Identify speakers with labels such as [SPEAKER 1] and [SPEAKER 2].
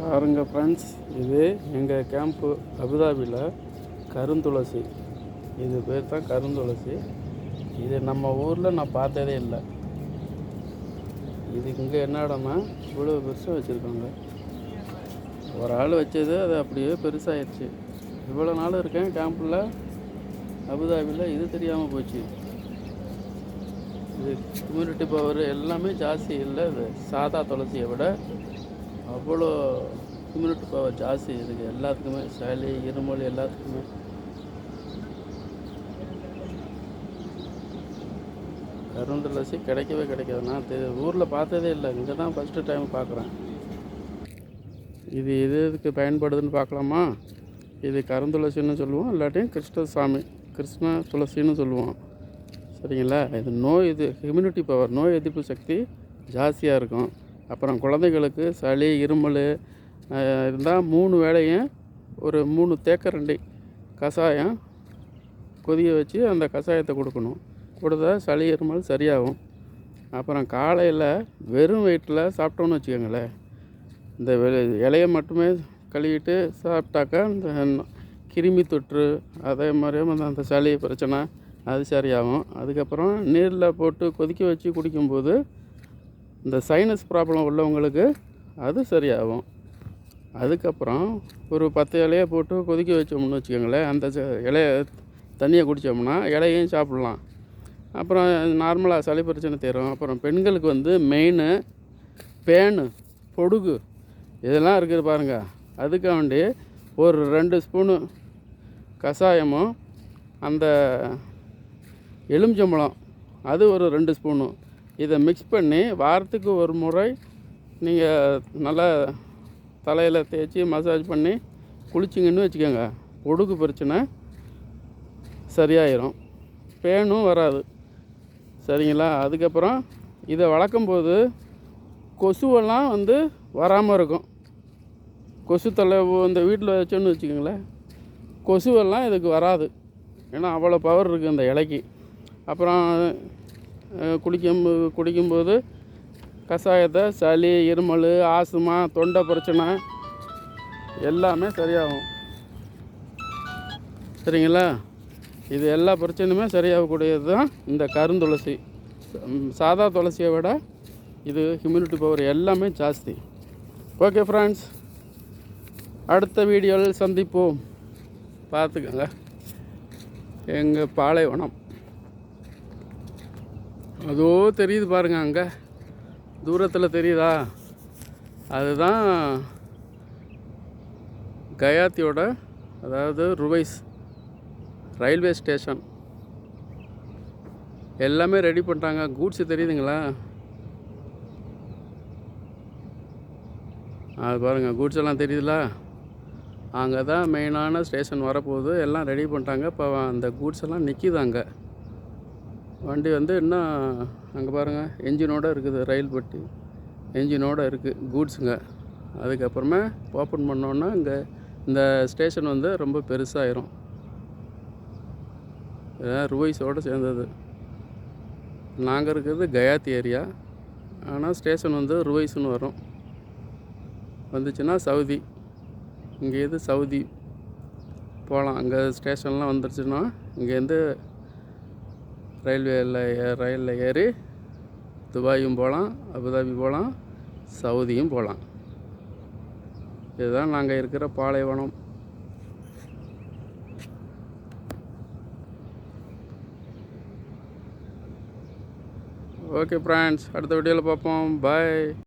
[SPEAKER 1] பாருங்க ஃப்ரெண்ட்ஸ் இது எங்கள் கேம்ப்பு அபுதாபியில் கருந்துளசி. இது பேர் தான் கருந்துளசி. இது நம்ம ஊரில் நான் பார்த்ததே இல்லை. இது இங்கே என்ன இடம்னா இவ்வளோ பெருசாக வச்சுருக்காங்க. ஒரு ஆள் வச்சது அது அப்படியே பெருசாகிடுச்சு இவ்வளோ நாள் இருக்கேன் கேம்பில் அபுதாபியில் இது தெரியாமல் போச்சு. இது இம்யூனிட்டி பவர் எல்லாமே ஜாஸ்தி இல்லை இது சாதா துளசியை விட. அவ்வளோ இம்யூனிட்டி பவர் ஜாஸ்தி. இதுக்கு எல்லாத்துக்குமே சளி இருமல் எல்லாத்துக்குமே. கருந்துளசி கிடைக்கவே கிடைக்காது. நான் தெ- ஊரில் பார்த்ததே இல்லை. இங்கே தான் ஃபஸ்ட்டு டைம் பார்க்குறேன். இது எது எதுக்கு பயன்படுதுன்னு பார்க்கலாமா? இது கருந்துளசின்னு சொல்லுவோம். இல்லாட்டியும் கிருஷ்ண சாமி கிருஷ்ண துளசின்னு சொல்லுவோம். சரிங்களா? இது நோய் இது இம்யூனிட்டி பவர் நோய் எதிர்ப்பு சக்தி ஜாஸ்தியாக இருக்கும். அப்புறம் குழந்தைகளுக்கு சளி இருமல் இருந்தால் மூணு வேளையும் ஒரு மூணு தேக்கரண்டி கஷாயம் கொதிய வச்சு அந்த கஷாயத்தை கொடுக்கணும். கொடுத்தா சளி இருமல் சரியாகும். அப்புறம் காலையில் வெறும் வயிற்றில் சாப்பிட்டோன்னு வச்சுக்கோங்களேன். இந்த இலையை மட்டுமே கழுவிட்டு சாப்பிட்டாக்கா இந்த கிருமி தொற்று அதே மாதிரியே வந்து அந்த சளி பிரச்சனை அது சரியாகும். அதுக்கப்புறம் நீரில் போட்டு கொதிக்க வச்சு குடிக்கும்போது இந்த சைனஸ் ப்ராப்ளம் உள்ளவங்களுக்கு அது சரியாகும். அதுக்கப்புறம் ஒரு பத்து இலையை போட்டு கொதிக்க வச்சோம்னு வச்சுக்கோங்களேன் அந்த ச- இலைய தண்ணியை குடித்தோம்னா இலையும் சாப்பிட்லாம். அப்புறம் நார்மலாக சளி பிரச்சனை தரும். அப்புறம் பெண்களுக்கு வந்து மெயின் பேனு பொடுகு இதெல்லாம் இருக்குது பாருங்க. அதுக்காண்டி ஒரு ரெண்டு ஸ்பூனு கஷாயமும் அந்த எலுமிச்சம்பழம் அது ஒரு ரெண்டு ஸ்பூனு இதை மிக்ஸ் பண்ணி வாரத்துக்கு ஒரு முறை நீங்கள் நல்லா தலையில் தேய்ச்சி மசாஜ் பண்ணி குளிச்சிங்கன்னு வச்சுக்கோங்க. ஒடுக்கு பிரச்சனை சரியாயிரும். பேனும் வராது. சரிங்களா? அதுக்கப்புறம் இதை வளர்க்கும்போது கொசுவெல்லாம் வந்து வராமல் இருக்கும். கொசு தொல்லை இந்த வீட்டில் வச்சோன்னு வச்சுக்கோங்களேன். கொசுவெல்லாம் இதுக்கு வராது. ஏன்னா அவ்வளோ பவர் இருக்குது இந்த இலைக்கு. அப்புறம் குளிக்கும் குடிக்கும்போது கஷாயத்தை சளி இருமல் ஆசுமா தொண்டை பிரச்சனை எல்லாமே சரியாகும். சரிங்களா? இது எல்லா பிரச்சனையுமே சரியாகக்கூடியது தான் இந்த கருந்துளசி சாதா துளசியை விட இது ஹியூமினிட்டி பவர் எல்லாமே ஜாஸ்தி. ஓகே ஃப்ரெண்ட்ஸ் அடுத்த வீடியோவில் சந்திப்போம். பார்த்துக்கோங்க. எங்கள் பாலைவனம். அதோ தெரியுது பாருங்க அங்கே. தூரத்தில் தெரியுதா? அதுதான் கயாத்தியோட அதாவது ருவைஸ் ரயில்வே ஸ்டேஷன். எல்லாமே ரெடி பண்ணிட்டாங்க. கூட்ஸு தெரியுதுங்களா? அது பாருங்கள் கூட்ஸ் எல்லாம் தெரியுதுல? அங்கே தான் மெயினான ஸ்டேஷன் வரப்போகுது. எல்லாம் ரெடி பண்ணிட்டாங்க. இப்போ அந்த கூட்ஸ் எல்லாம் நிற்கிது அங்கே. வண்டி வந்து இன்னும் அங்கே பாருங்கள் என்ஜினோடு இருக்குது ரயில் பெட்டி. என்ஜினோடு இருக்குது கூட்ஸுங்க. அதுக்கப்புறமா ஓப்பன் பண்ணோன்னா இங்கே இந்த ஸ்டேஷன் வந்து ரொம்ப பெருசாகிரும் இதான் ருவைஸோடு சேர்ந்தது. நாங்கள் இருக்கிறது கயாத்தி ஏரியா. ஆனால் ஸ்டேஷன் வந்து ருவைஸ்னு வரும். வந்துச்சுன்னா சவுதி. இங்கே இது சவுதி? போகலாம் அங்கே ஸ்டேஷன்லாம் வந்துருச்சுன்னா இங்கேருந்து ரயில்வேயில் ரயிலில் ஏறி துபாயும் போகலாம் அபுதாபி போகலாம் சவுதியும் போகலாம் இதுதான் நாங்கள் இருக்கிற பாலைவனம். ஓகே ஃப்ரெண்ட்ஸ் அடுத்த வீடியோவில் பார்ப்போம் பாய்.